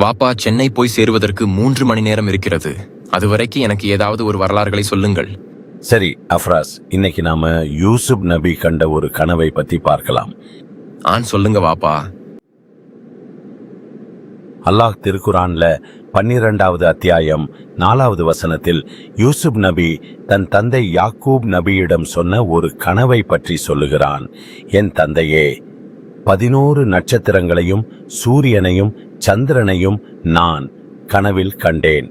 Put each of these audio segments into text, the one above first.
வாப்பா சென்னை போய் சேருவதற்கு மூன்று மணி நேரம் இருக்கிறது. அதுவரைக்கும் எனக்கு ஏதாவது ஒரு வரலாறுகளை சொல்லுங்கள். சரி அஃப்ராஸ் இன்னைக்கு நாம யூசுப் நபி கண்ட ஒரு கனவை பத்தி பார்க்கலாம். ஆன் சொல்லுங்க வாப்பா. அல்லாஹ் திருக்குரான்ல பன்னிரெண்டாவது அத்தியாயம் நாலாவது வசனத்தில் யூசுப் நபி தன் தந்தை யாக்கூப் நபியிடம் சொன்ன ஒரு கனவை பற்றி சொல்லுகிறான். என் தந்தையே பதினோரு நட்சத்திரங்களையும் சூரியனையும் சந்திரனையும் நான் கனவில் கண்டேன்.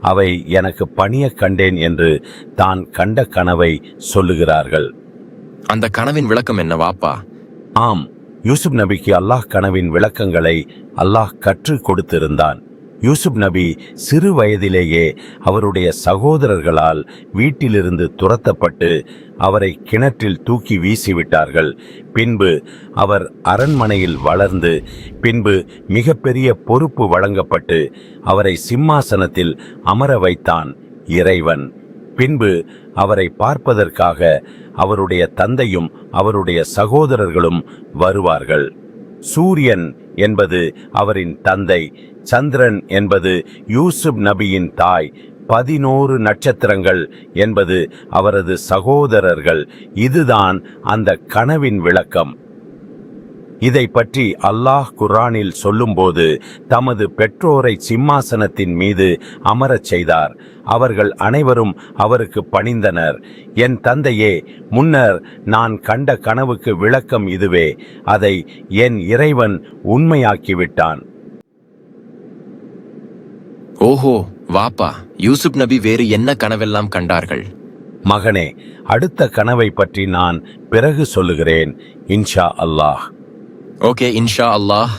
அவை எனக்கு பணிய கண்டேன் என்று தான் கண்ட கனவை சொல்லுகிறார்கள். அந்த கனவின் விளக்கம் என்ன வாப்பா ஆம் யூசுப் நபிக்கு அல்லாஹ் கனவின் விளக்கங்களை அல்லாஹ் கற்றுக் கொடுத்திருந்தான். யூசுப் நபி சிறு வயதிலேயே அவருடைய சகோதரர்களால் வீட்டிலிருந்து துரத்தப்பட்டு அவரை கிணற்றில் தூக்கி வீசிவிட்டார்கள். பின்பு அவர் அரண்மனையில் வளர்ந்து பின்பு மிகப்பெரிய பொறுப்பு வழங்கப்பட்டு அவரை சிம்மாசனத்தில் அமர வைத்தான் இறைவன். பின்பு அவரை பார்ப்பதற்காக அவருடைய தந்தையும் அவருடைய சகோதரர்களும் வருவார்கள். சூரியன் என்பது அவரின் தந்தை. சந்திரன் என்பது யூசுப் நபியின் தாய். பதினோரு நட்சத்திரங்கள் என்பது அவரது சகோதரர்கள். இதுதான் அந்த கனவின் விளக்கம். இதை பற்றி அல்லாஹ் குர்ஆனில் சொல்லும்போது தமது பெற்றோரை சிம்மாசனத்தின் மீது அமரச் செய்தார். அவர்கள் அனைவரும் அவருக்கு பணிந்தனர். என் தந்தையே முன்னர் நான் கண்ட கனவுக்கு விளக்கம் இதுவே. அதை என் இறைவன் உண்மையாக்கிவிட்டான். ஓஹோ வாப்பா யூசுப் நபி வேறு என்ன கனவெல்லாம் கண்டார்கள்? மகனே அடுத்த கனவை பற்றி நான் பிறகு சொல்லுகிறேன் இன்ஷா அல்லாஹ். ஓகே இன்ஷா அல்லாஹ்